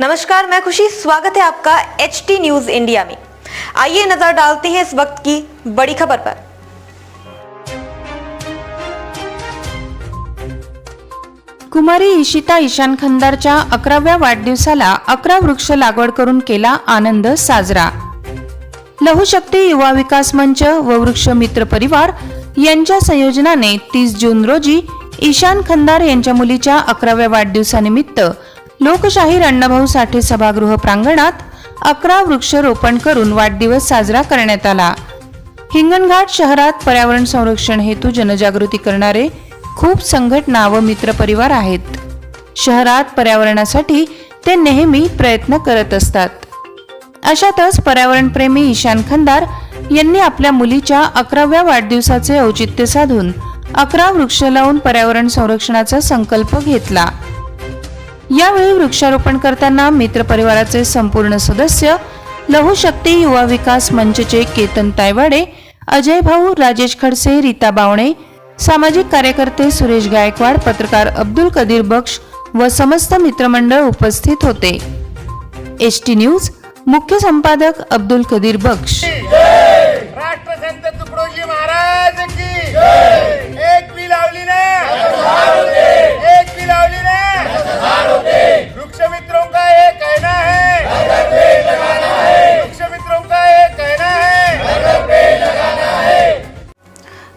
नमस्कार मैं खुशी। स्वागत है आपका एच टी न्यूज इंडिया में। आइए नजर डालते हैं इस वक्त की बड़ी खबर पर। कुमारी इशिता ईशान खंदारच्या अकराव्या वाढदिवसाला अकरा वृक्ष लागवड करून केला आनंद साजरा. लहुशक्ती युवा विकास मंच व वृक्ष मित्र परिवार यांच्या संयोजनाने तीस जून रोजी ईशान खंदार यांच्या मुलीच्या अकराव्या वाढदिवसानिमित्त लोकशाहीर अण्णाभाऊ साठे सभागृह प्रांगणात अकरा वृक्षरोपण करून वाढदिवस साजरा करण्यात आला. हिंगणघाट शहरात पर्यावरण संरक्षण हेतू जनजागृती करणारे खूप संघटना व मित्रपरिवार आहेत. शहरात पर्यावरणासाठी ते नेहमी प्रयत्न करत असतात. अशातच पर्यावरणप्रेमी ईशान खंदार यांनी आपल्या मुलीच्या अकराव्या वाढदिवसाचे औचित्य साधून अकरा वृक्ष लावून पर्यावरण संरक्षणाचा संकल्प घेतला. यावेळी वृक्षारोपण करताना मित्रपरिवाराचे संपूर्ण सदस्य लहुशक्ती युवा विकास मंचचे केतन तायवाडे अजय भाऊ राजेश खडसे रीता बावणे सामाजिक कार्यकर्ते सुरेश गायकवाड पत्रकार अब्दुल कदीर बक्ष व समस्त मित्रमंडळ उपस्थित होते. एस टी न्यूज मुख्य संपादक अब्दुल कदीर बक्ष